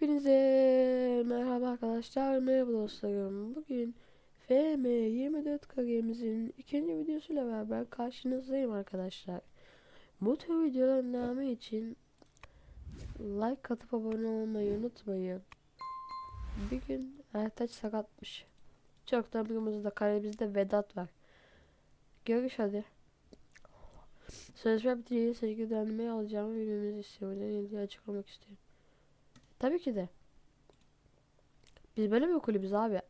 Hepinize merhaba arkadaşlar, merhaba dostlarım. Bugün FM24 kariyemizin ikinci videosuyla beraber karşınızdayım arkadaşlar. Bu tür videoların devamı için like atıp abone olmayı unutmayın. Bir gün Ertaç sakatmış. Çok da da kalemizde Vedat var. Görüş hadi. Sözleşme bitince sevgili dönmeyi alacağımı bilmemizi istiyorum. Yeni açıklamak istiyorum. Tabii ki de. Biz böyle bir kulübüz abi.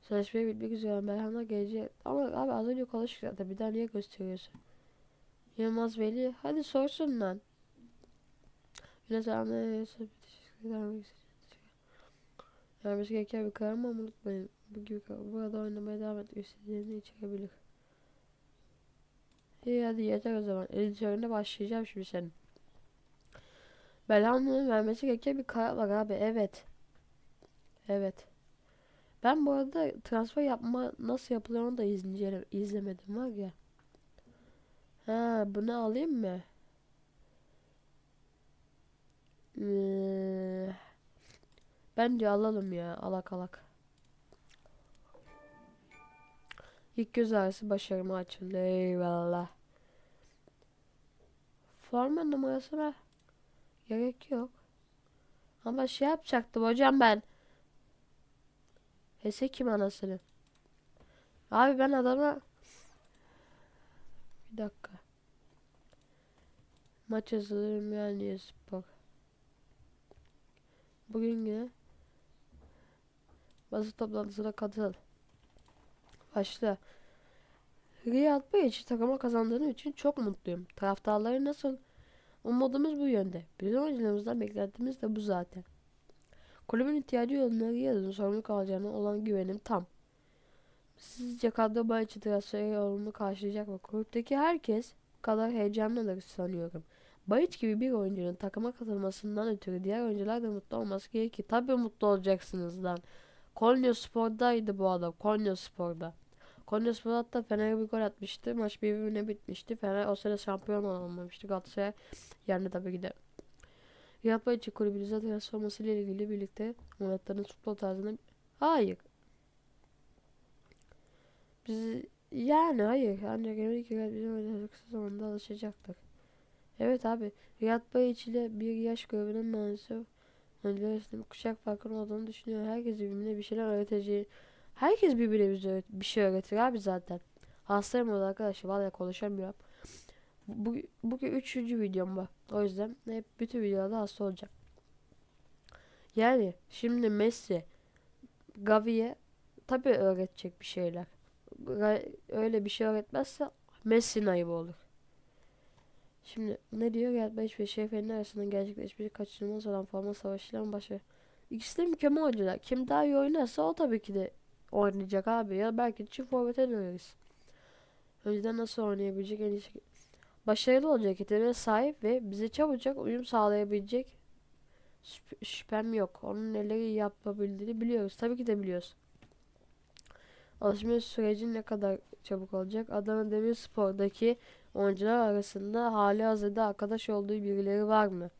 Sözleşmeye bitmek üzere Berhan'a gelecek. Ama abi az önce konuştuk zaten. Bir daha niye gösteriyorsun? Yılmaz Veli. Hadi sorsun lan. Yine sana Vermesi gereken bir karar mı unutmayın. Bu gibi burada oynamaya devam etmek istediğini içerebilir. İyi hadi yeter o zaman. Editörüne başlayacağım şimdi senin. Belhanda'nın vermesi gereken bir karar var abi. Evet. Evet. Ben bu arada transfer yapma nasıl yapılıyor onu da izleyeceğim, izlemedim var ya. Ha bunu alayım mı? Ee, bence alalım ya alak alak. İlk göz ağrısı başarıma açıldı. Eyvallah. Forma numarasına Gerek yok. Ama şey yapacaktım hocam ben. Hese kim anasını? Abi ben adama... Bir dakika. Maç hazırlıyorum yani spor. Bugün yine basın toplantısına katıl. Başla. Riyad Bey takıma kazandığım için çok mutluyum. Taraftarları nasıl Umudumuz bu yönde. Bizim oyuncularımızdan beklentimiz de bu zaten. Kulübün ihtiyacı yolunda Riyad'ın sorumluluk alacağına olan güvenim tam. Sizce kadro Bayçı transferi yolunu karşılayacak mı? Kulüpteki herkes kadar heyecanlıdır sanıyorum. Bayıç gibi bir oyuncunun takıma katılmasından ötürü diğer oyuncular da mutlu olması gerekir. Tabii mutlu olacaksınız lan. Konya Spor'daydı bu adam. Konya Spor'da. Konyaspor hatta Fener'e bir gol atmıştı. Maç birbirine bitmişti. Fener o sene şampiyon olamamıştı. Galatasaray yani tabii ki de. Riyad Bayçı kulübünüze transforması ile ilgili birlikte oynatlarınız futbol tarzını hayır. Biz yani hayır. Ancak eminim ki bizim oyuncular kısa zamanda alışacaktık. Evet abi. Riyad Bayçı ile bir yaş grubunun maalesef önceleri kuşak farkının olduğunu düşünüyor. Herkes birbirine bir şeyler öğreteceği Herkes birbirine bir şey öğretir abi zaten. Hastayım orada arkadaşlar. Vallahi konuşamıyorum. Bu, bugün üçüncü videom var. O yüzden hep bütün videolarda hasta olacağım. Yani şimdi Messi Gavi'ye tabi öğretecek bir şeyler. Öyle bir şey öğretmezse Messi ayıbı olur. Şimdi ne diyor? 5 ve Şefe'nin arasında gerçekleşmiş kaçınılmaz olan forma savaşıyla başı. İkisi de mükemmel oyuncular. Kim daha iyi oynarsa o tabii ki de oynayacak abi ya belki çift forvete döneriz. Önceden nasıl oynayabilecek en iyi. Başarılı olacak yeteneğe sahip ve bize çabucak uyum sağlayabilecek şüphem yok. Onun neleri yapabildiğini biliyoruz. Tabii ki de biliyoruz. Alışma süreci ne kadar çabuk olacak? Adana Demirspor'daki oyuncular arasında hali hazırda arkadaş olduğu birileri var mı?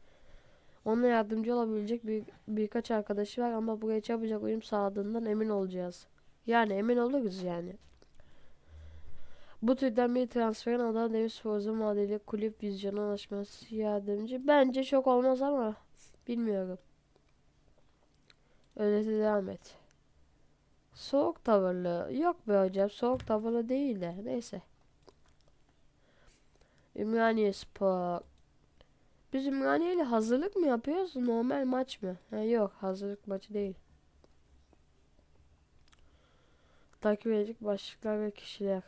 Ona yardımcı olabilecek bir, birkaç arkadaşı var ama buraya çabucak uyum sağladığından emin olacağız. Yani emin oluruz yani. Bu türden bir transferin Adana Demirspor uzun vadeli kulüp vizyonu anlaşması yardımcı. Bence çok olmaz ama bilmiyorum. Öyle de devam et. Soğuk tavırlı. Yok be hocam soğuk tavırlı değil de. Neyse. Ümraniye Spor. Biz Ümraniye ile hazırlık mı yapıyoruz? Normal maç mı? Ha, yok hazırlık maçı değil. Takip edecek başlıklar ve kişiler.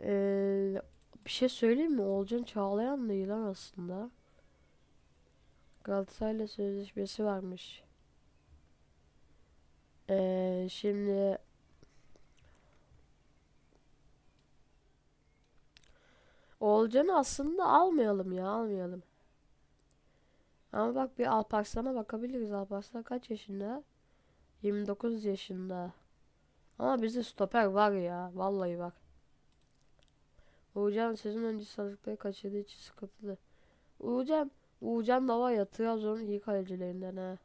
Ee, bir şey söyleyeyim mi? Olcan Çağlayan da yılan aslında. Galatasaray'la sözleşmesi varmış. Ee, şimdi Olcan'ı aslında almayalım ya almayalım. Ama bak bir Alparslan'a bakabiliriz. Alparslan kaç yaşında? 29 yaşında. Ama bizde stoper var ya. Vallahi var. Uğurcan sezon öncesi hazırlıkları kaçırdığı için sıkıntılı. Uğurcan Uğurcan da var ya Trabzon'un iyi kalecilerinden ha.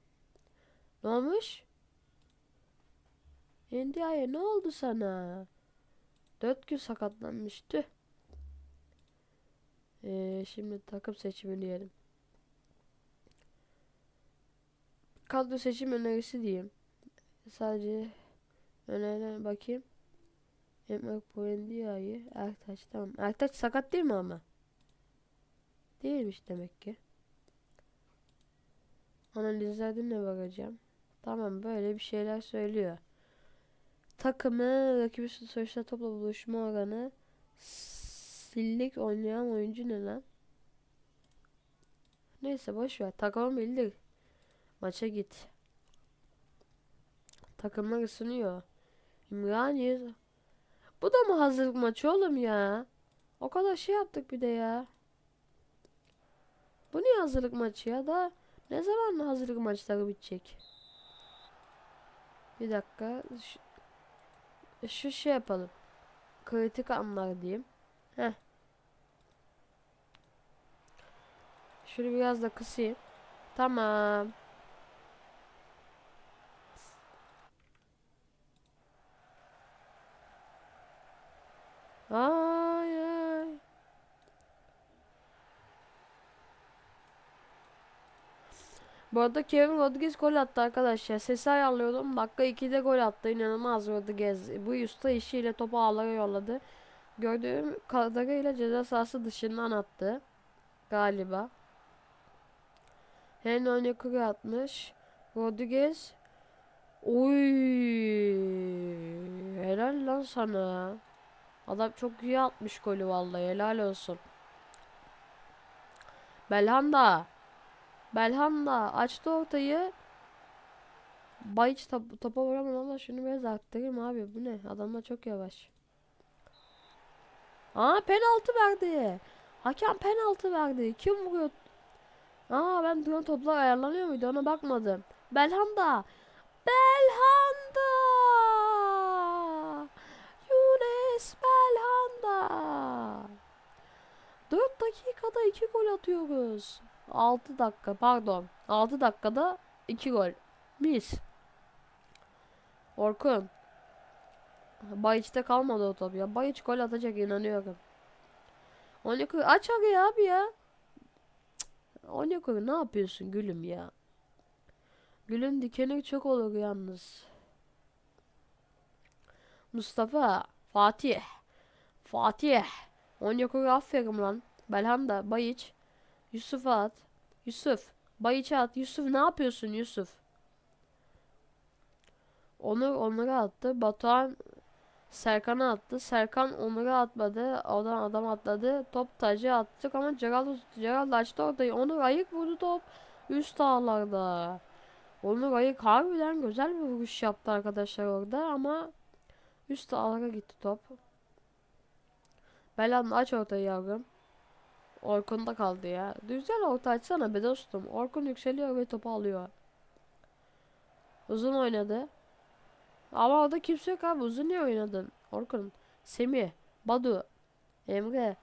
Ne olmuş? India'ya ne oldu sana? Dört gün sakatlanmış tüh. Ee, şimdi takım seçimi diyelim. Kadro seçim önerisi diyeyim. Sadece önerilen bakayım. Emre Buendia'yı Ertaç tamam. Ertaç sakat değil mi ama? Değilmiş demek ki. Analizlerde ne bakacağım? Tamam böyle bir şeyler söylüyor. Takımı rakibi sonuçta topla buluşma oranı sillik oynayan oyuncu ne lan? Neyse boş ver. Takımı bildir. Maça git. Takımlar ısınıyor. İmraniye. Bu da mı hazırlık maçı oğlum ya? O kadar şey yaptık bir de ya. Bu niye hazırlık maçı ya? Da ne zaman hazırlık maçları bitecek? Bir dakika. Şu, şu şey yapalım. Kritik anlar diyeyim. Heh. Şunu biraz da kısayım. Tamam. Ay ay. Bu arada Kevin Rodriguez gol attı arkadaşlar. Sesi ayarlıyordum. Dakika 2'de gol attı. İnanılmaz Rodriguez. Bu usta işiyle topu ağlara yolladı. Gördüğüm kadarıyla ceza sahası dışından attı. Galiba. Henry Onyekuru atmış. Rodriguez. Oy. Helal lan sana. Adam çok iyi atmış golü vallahi helal olsun. Belhanda. Belhanda açtı ortayı. Bayiç top, topa vuramadı ama şunu biraz arttırayım abi. Bu ne? Adamlar çok yavaş. Aa penaltı verdi. Hakem penaltı verdi. Kim vuruyor? Aa ben duran toplar ayarlanıyor muydu ona bakmadım. Belhanda. Belhanda. Yunus Belhanda. 4 dakikada 2 gol atıyoruz. 6 dakika pardon. 6 dakikada 2 gol. Mis. Orkun. Bayiç'te kalmadı o top ya. Bayiç gol atacak inanıyorum. Onyekuru aç arayı abi ya. Onyekuru ne yapıyorsun gülüm ya? Gülün dikeni çok olur yalnız. Mustafa, Fatih, Fatih. Onyekuru aferin lan. Belhanda, Bayiç, Yusuf at. Yusuf, Bayiç at. Yusuf ne yapıyorsun Yusuf? Onur Onur'a attı. Batuhan Serkan'a attı. Serkan Onur'a atmadı. Oradan adam atladı. Top tacı attık ama Gerald, Gerald açtı ortayı. Onur ayık vurdu top. Üst ağlarda. Onur ayık harbiden güzel bir vuruş yaptı arkadaşlar orada ama üst ağlara gitti top. Belan aç ortayı yavrum. Orkun'da kaldı ya. Güzel orta açsana be dostum. Orkun yükseliyor ve topu alıyor. Uzun oynadı. Ama orada kimse yok abi. Uzun niye oynadın? Orkun. Semih. Badu. Emre.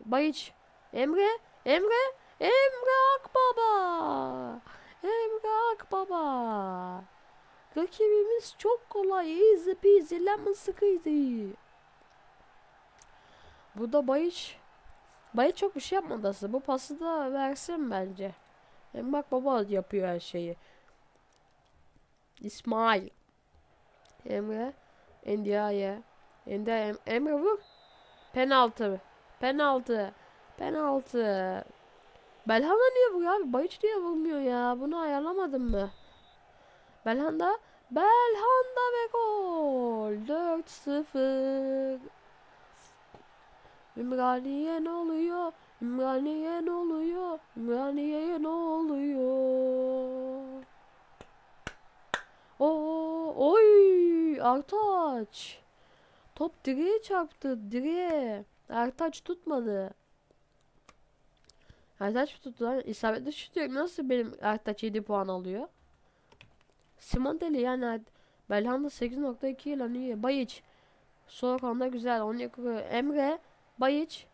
Bayiç. Emre. Emre. Emre Akbaba. Emre Akbaba. Rakibimiz çok kolay. Easy peasy lemon squeezy. Burada Bayiç. Bayiç çok bir şey yapmadı aslında. Bu pası da versin bence. Emre Akbaba yapıyor her şeyi. İsmail. Emre. Endia'ya. Endia em Emre vur. Penaltı. Penaltı. Penaltı. Belhanda niye vuruyor abi? Bayiç niye vurmuyor ya? Bunu ayarlamadım mı? Belhanda. Belhanda ve gol. 4-0. Ümraniye ne oluyor? Ümraniye ne oluyor? Ümraniye'ye ne oluyor? Oo, oy Artaç. Top direğe çarptı direğe. Ertaç tutmadı. Ertaç tuttu lan. İsabetli şut yok. Nasıl benim Ertaç 7 puan alıyor? Simondeli yani Belhanda 8.2 ile iyi. Bayiç. Sol konuda güzel. Onyekuru. Emre. Bayiç.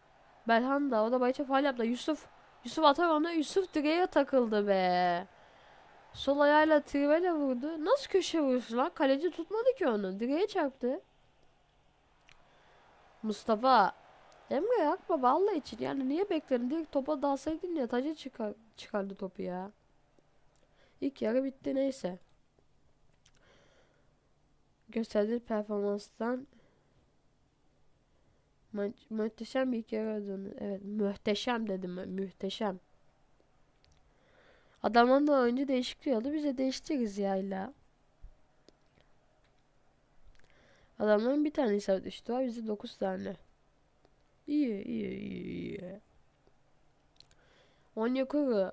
Belhanda. O da Bayiç'e faal yaptı. Yusuf. Yusuf atar onu. Yusuf direğe takıldı be. Sol ayağıyla trivele vurdu. Nasıl köşe vuruşu lan? Kaleci tutmadı ki onu. Direğe çarptı. Mustafa. Emre Akbaba Allah için yani niye bekledin? Direkt topa dalsaydın ya taca çıkar, çıkardı topu ya. İlk yarı bitti neyse. Gösterdiği performanstan Mü- muhteşem bir yarı olduğunu. Evet muhteşem dedim ben. Muhteşem. Adamın da oyuncu değişikliği oldu. Biz de değiştiririz ya illa. Adamların bir tane isabet düştü var. Bizde 9 tane. İyi iyi iyi iyi. Onyekuru.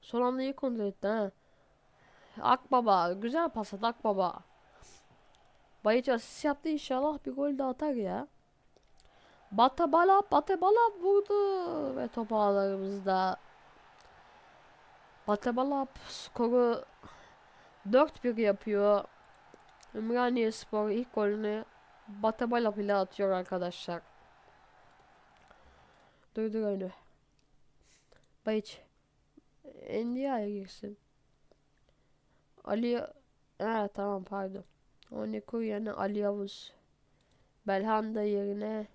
Son anda iyi kontrol etti ha. Akbaba. Güzel pas at Akbaba. Bayiç asist yaptı inşallah bir gol de atar ya. Batabala Batabala vurdu ve top ağlarımızda. Batabala skoru 4-1 yapıyor. Ümraniye Spor ilk golünü Batabala ile atıyor arkadaşlar. Durdur oyunu. Bayiç. Endia'ya girsin. Ali... Ha tamam pardon. Onyekuru yerine Ali Yavuz. Belhanda yerine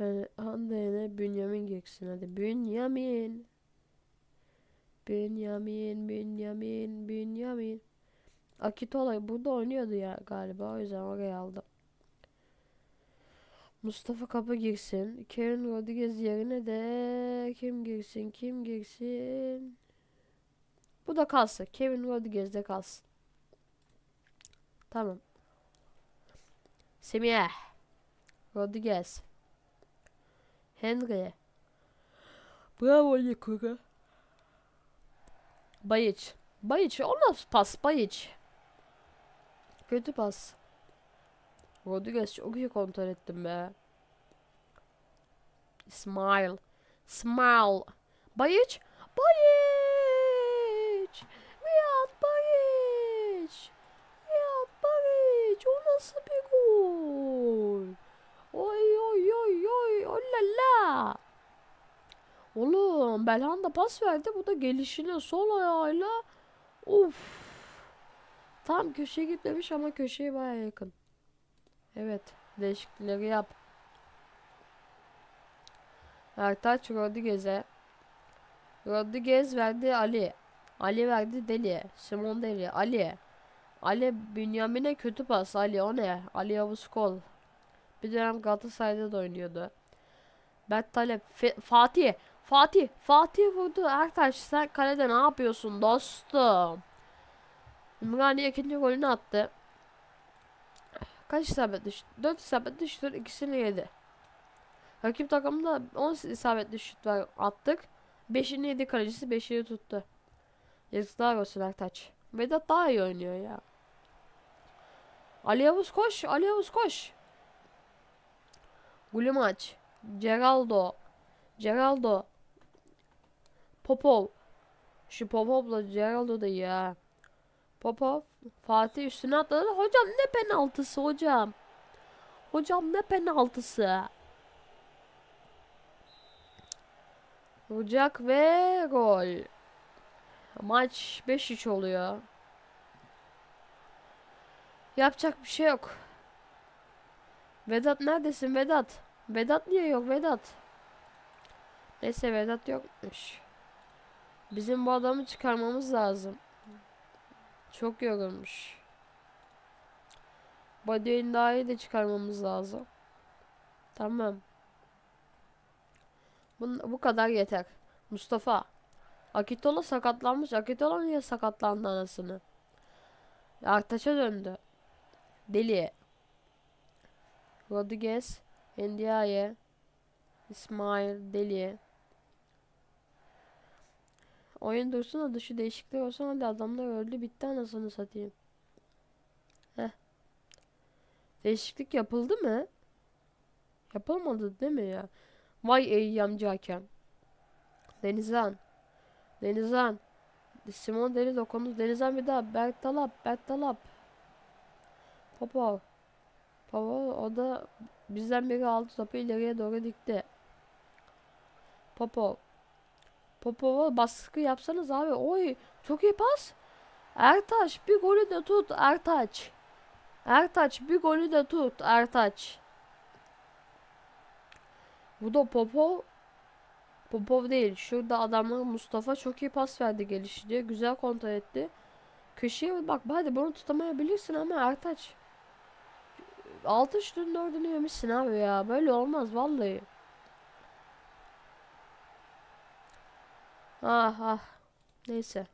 Belhanda yerine Bünyamin girsin hadi. Bünyamin. Bünyamin, Bünyamin, Bünyamin. Akitola burada oynuyordu ya galiba. O yüzden oraya aldım. Mustafa Kapı girsin. Kevin Rodriguez yerine de kim girsin? Kim girsin? Bu da kalsın. Kevin Rodriguez de kalsın. Tamam. Semih. Rodriguez. Henry. Bravo Yekura. Bayiç. Bayiç. O nasıl pas? Bayiç. Kötü pas. Rodriguez çok iyi kontrol ettim be. Smile. Smile. Bayiç. Bayiç. Riyad Bayiç. Riyad Bayiç. O nasıl bir gol? Oy oy oy Olala. Oğlum Belhanda pas verdi. Bu da gelişine sol ayağıyla. Uf. Tam köşeye gitmemiş ama köşeye baya yakın. Evet. Değişiklikleri yap. Ertaç Rodriguez'e. Rodriguez verdi Ali. Ali verdi Deli. Simon Deli. Ali. Ali Bünyamin'e kötü pas. Ali o ne? Ali Yavuz Kol. Bir dönem Galatasaray'da da oynuyordu. Berk Talep. Fe- Fatih. Fatih. Fatih vurdu. Ertaş sen kalede ne yapıyorsun dostum? Ümraniye ikinci golünü attı. Kaç isabet düştü? 4 isabet düştü. ikisini yedi. Rakip takımda 10 isabetli şut attık. 5'ini yedi kalecisi 5'ini tuttu. Yazıklar olsun Ertaç. Vedat daha iyi oynuyor ya. Ali Yavuz koş. Ali Yavuz koş. Gulimaç. Geraldo. Geraldo. Popov. Şu Popov'la Geraldo da ya. Popov. Fatih üstüne atladı. Hocam ne penaltısı hocam. Hocam ne penaltısı. Vuracak ve gol. Maç 5-3 oluyor. Yapacak bir şey yok. Vedat neredesin Vedat? Vedat niye yok Vedat? Neyse Vedat yokmuş. Bizim bu adamı çıkarmamız lazım. Çok yorulmuş. Body'in daha iyi de çıkarmamız lazım. Tamam. Bu, bu kadar yeter. Mustafa. Akitola sakatlanmış. Akitola niye sakatlandı anasını? Artaç'a döndü. Deli. Rodriguez. Ndiaye. İsmail. Deli. Oyun dursun da dışı değişiklik olsun hadi adamlar öldü bitti anasını satayım. Heh. Değişiklik yapıldı mı? Yapılmadı değil mi ya? Vay eyyamcı hakem. Denizhan. Denizhan. Simon Deli dokundu. Denizhan bir daha. Berk Talap. Berk Talap. O da bizden biri aldı topu ileriye doğru dikti. Popov. Popov'a baskı yapsanız abi. Oy çok iyi pas. Ertaç bir golü de tut Ertaç. Ertaç bir golü de tut Ertaç. Bu da Popov. Popov değil. Şurada adamlar Mustafa çok iyi pas verdi gelişince. Güzel kontrol etti. Köşeye bak hadi bunu tutamayabilirsin ama Ertaç. 6 şutun 4'ünü yemişsin abi ya. Böyle olmaz vallahi. Ah ah. Neyse.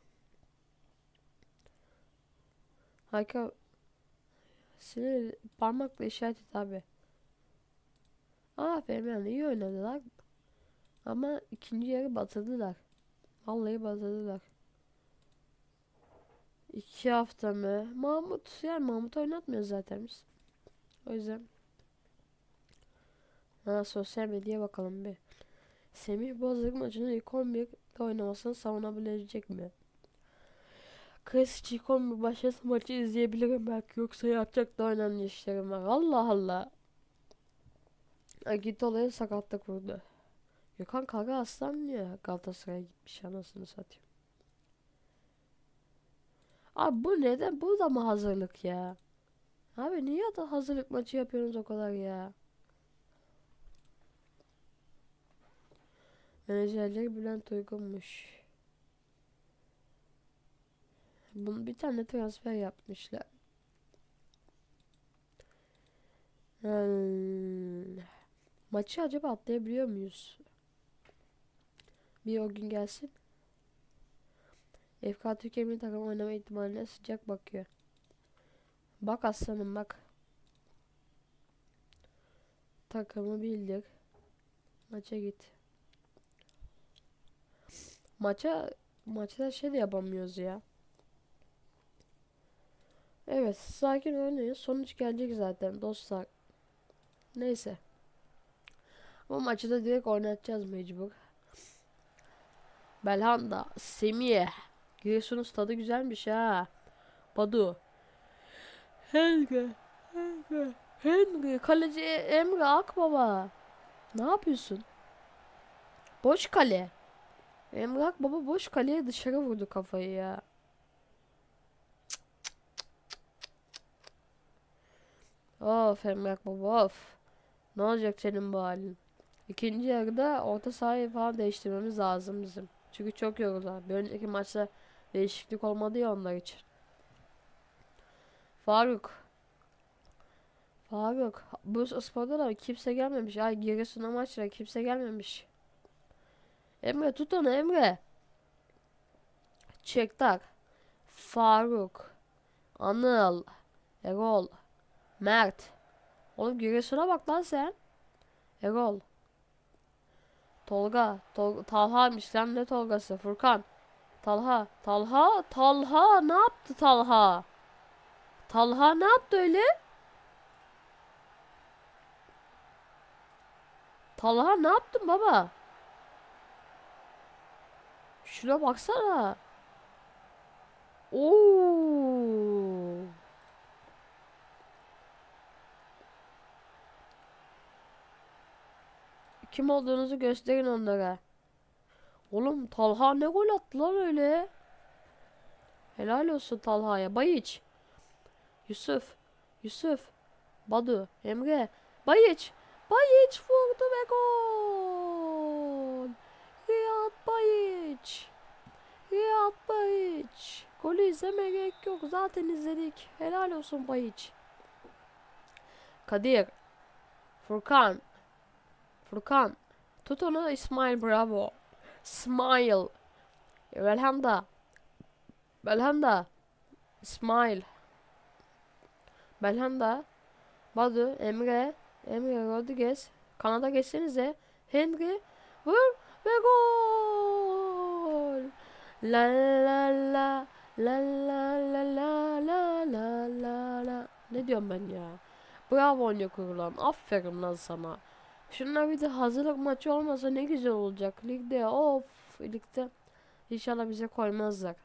Harika. Sinir parmakla işaret et abi. Aferin yani iyi oynadılar. Ama ikinci yarı batırdılar. Vallahi batırdılar. İki hafta mı? Mahmut yani Mahmut oynatmıyor zaten biz. O yüzden. Ha sosyal medyaya bakalım bir. Semih Bozuk maçının ilk 11'de oynamasını savunabilecek mi? Chris ilk 11 başlasa maçı izleyebilirim belki yoksa yapacak daha önemli işlerim var. Allah Allah. Git olaya sakatlık vurdu. Gökhan Kara Aslan niye Galatasaray'a gitmiş anasını satayım. Abi bu neden? Bu da mı hazırlık ya? Abi niye da hazırlık maçı yapıyorsunuz o kadar ya? Menajerleri Bülent Uygun'muş. Bunu bir tane transfer yapmışlar. Hmm. Maçı acaba atlayabiliyor muyuz? Bir o gün gelsin. FK Türkiye takım oynama ihtimaline sıcak bakıyor. Bak aslanım bak. Takımı bildik. Maça git. Maça maçta şey de yapamıyoruz ya. Evet, sakin oynayın. Sonuç gelecek zaten dostlar. Neyse. Bu maçı da direkt oynatacağız mecbur. Belhanda, Semih. Giresun'un tadı güzelmiş ha. Badu. Henry. Henry. Henry. Kaleci Emre Akbaba. Ne yapıyorsun? Boş kale. Emre Akbaba boş kaleye dışarı vurdu kafayı ya. Of Emre Akbaba of. Ne olacak senin bu halin? İkinci yarıda orta sahayı falan değiştirmemiz lazım bizim. Çünkü çok yoruldular. Bir önceki maçta değişiklik olmadı ya onlar için. Faruk. Faruk. Bursa Spor'da da kimse gelmemiş. Ay Giresun'a maçlara kimse gelmemiş. Emre tut onu Emre. Çektak. Faruk. Anıl. Erol. Mert. Oğlum Giresun'a bak lan sen. Erol. Tolga. Tol Talha'ymış lan ne Tolgası? Furkan. Talha. Talha. Talha. Ne yaptı Talha? Talha ne yaptı öyle? Talha ne yaptın baba? Şuna baksana. Oo. Kim olduğunuzu gösterin onlara. Oğlum Talha ne gol attı lan öyle. Helal olsun Talha'ya. Bayiç. Yusuf. Yusuf. Badu. Emre. Bayiç. Bayiç vurdu ve gol. Riyad Bayiç. Riyad Bayiç. Golü izlemeye gerek yok. Zaten izledik. Helal olsun Bayiç. Kadir. Furkan. Furkan. Tut onu İsmail bravo. Smile. Belhanda. Belhanda. İsmail. Belhanda. Badu. Emre. Emre Rodriguez. Kanada geçsenize. Henry. Vur. Ve gol. La la la. La la la la la la la la. Ne diyorum ben ya? Bravo oynuyor kurulan. Aferin lan sana. Şunlar bir de hazırlık maçı olmasa ne güzel olacak. Ligde of. Ligde inşallah bize koymazlar.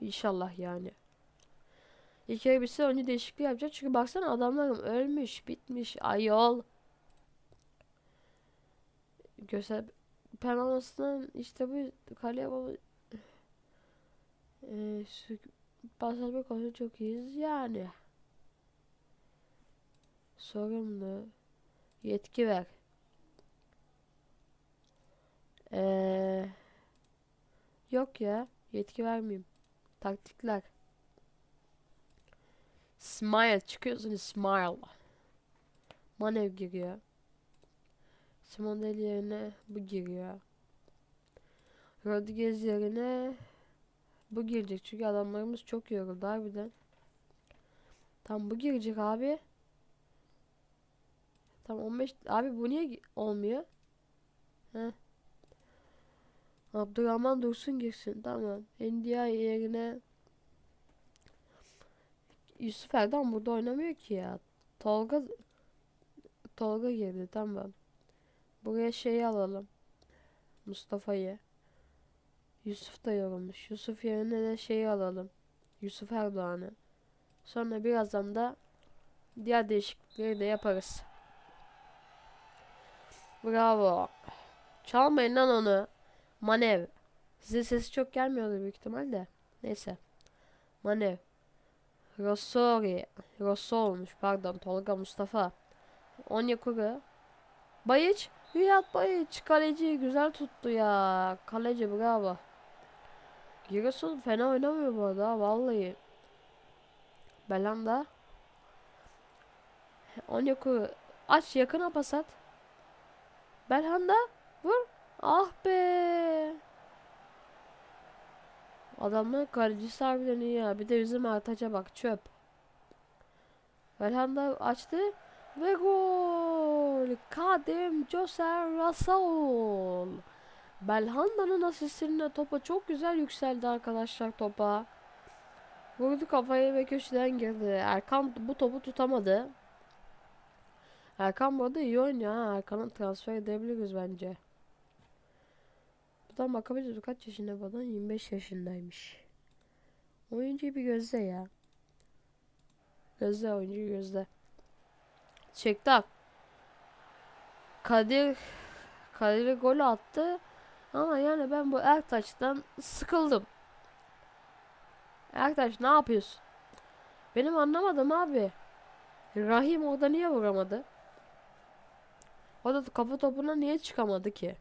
İnşallah yani. İlk kere bitse önce değişikliği yapacak. Çünkü baksana adamlarım ölmüş, bitmiş, ayol. Göster penaltısından işte bu kaleye baba eee pasajı konusu çok iyiyiz yani. Sorumlu. Yetki ver. Eee yok ya. Yetki vermeyeyim. Taktikler. Smile çıkıyorsun smile. Manev giriyor. Simon Del yerine bu giriyor. Rodriguez yerine bu girecek çünkü adamlarımız çok yoruldu harbiden. Tam bu girecek abi. Tam 15 abi bu niye olmuyor? He. Abdurrahman Dursun girsin tamam. Endia yerine Yusuf Erdem burada oynamıyor ki ya. Tolga Tolga girdi tamam. Buraya şeyi alalım. Mustafa'yı. Yusuf da yorulmuş. Yusuf yerine de şeyi alalım. Yusuf Erdoğan'ı. Sonra birazdan da diğer değişiklikleri de yaparız. Bravo. Çalmayın lan onu. Manev. Size sesi çok gelmiyordu büyük ihtimalle. Neyse. Manev. Rossori. Rosso olmuş pardon. Tolga Mustafa. Onyekuru. Bayiç. Riyad Bayiç. Kaleci güzel tuttu ya. Kaleci bravo. Giresun fena oynamıyor bu arada vallahi. Belanda. Onyekuru. Aç yakına pas at. Belhanda. Vur. Ah be. Adamın kalecisi harbiden iyi ya. Bir de bizim Ertaç'a bak çöp. Belhanda açtı. Ve gol. Kadim Joser Rasaul. Belhanda'nın asistinde topa çok güzel yükseldi arkadaşlar topa. Vurdu kafayı ve köşeden girdi. Erkan bu topu tutamadı. Erkan bu arada iyi oynuyor. Erkan'ı transfer edebiliriz bence. Buradan bakabiliriz. Kaç yaşında bu adam? 25 yaşındaymış. Oyuncuyu bir gözle ya. Gözle oyuncuyu gözle. Çekti. Kadir Kadir gol attı. Ama yani ben bu Ertaç'tan sıkıldım. Ertaç ne yapıyorsun? Benim anlamadım abi. Rahim orada niye vuramadı? O da kafa topuna niye çıkamadı ki?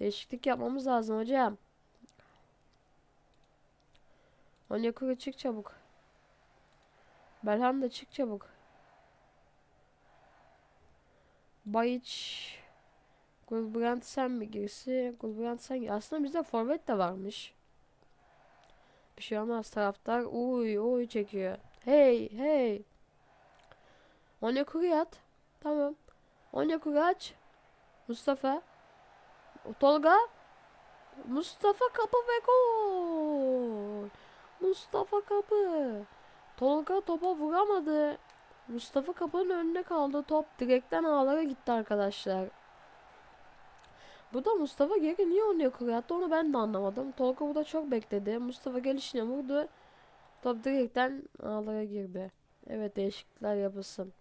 Değişiklik yapmamız lazım hocam. Onyekuru çık çabuk. Belhanda çık çabuk. Bayiç Gulbrand sen mi girsi? Gulbrand sen gir. Aslında bizde forvet de varmış. Bir şey olmaz taraftar. Uy uy çekiyor. Hey hey. Onyekuru yat. Tamam. Onyekuru aç. Mustafa. Tolga. Mustafa kapı ve gol. Mustafa kapı. Tolga topa vuramadı. Mustafa kapının önüne kaldı. Top direkten ağlara gitti arkadaşlar. Bu da Mustafa geri niye onu yukarı attı onu ben de anlamadım. Tolga burada çok bekledi. Mustafa gelişine vurdu. Top direkten ağlara girdi. Evet değişiklikler yapılsın.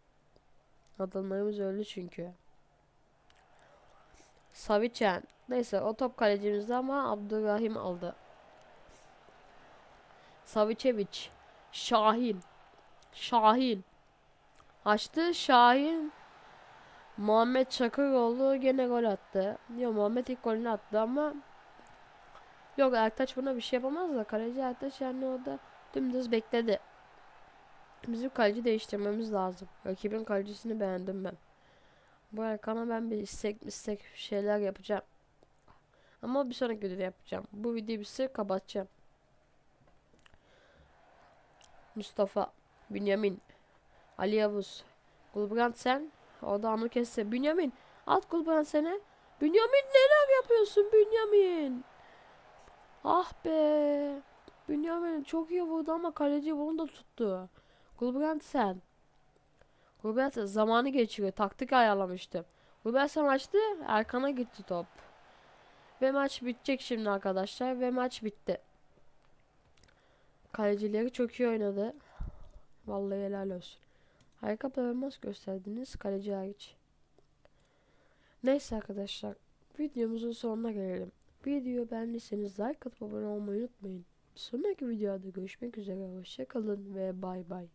Adamlarımız öldü çünkü. Savicen. Neyse o top kalecimizde ama Abdurrahim aldı. Savicevic. Şahin. Şahin. Açtı Şahin. Muhammed Çakıroğlu gene gol attı. Yok Muhammed ilk golünü attı ama Yok Ertaç buna bir şey yapamaz da kaleci Ertaç yani orada dümdüz bekledi. Bizim kaleci değiştirmemiz lazım. Rakibin kalecisini beğendim ben. Bu Erkan'a ben bir istek istek şeyler yapacağım. Ama bir sonraki videoda yapacağım. Bu videoyu bir kapatacağım. Mustafa, Bünyamin, Ali Yavuz, Gulbrand sen. Orada Anıl kesse. Bünyamin at Gulbrand sene. Bünyamin neler yapıyorsun Bünyamin? Ah be. Bünyamin çok iyi vurdu ama kaleci bunu da tuttu. Gulbrand sen. Gulbrand zamanı geçiriyor. Taktik ayarlamıştım. Gulbrand sen açtı. Erkan'a gitti top. Ve maç bitecek şimdi arkadaşlar. Ve maç bitti. Kalecileri çok iyi oynadı. Vallahi helal olsun. Harika performans gösterdiniz kaleci hariç. Neyse arkadaşlar videomuzun sonuna gelelim. Videoyu beğendiyseniz like atıp abone olmayı unutmayın. Sonraki videoda görüşmek üzere. Hoşçakalın ve bay bay.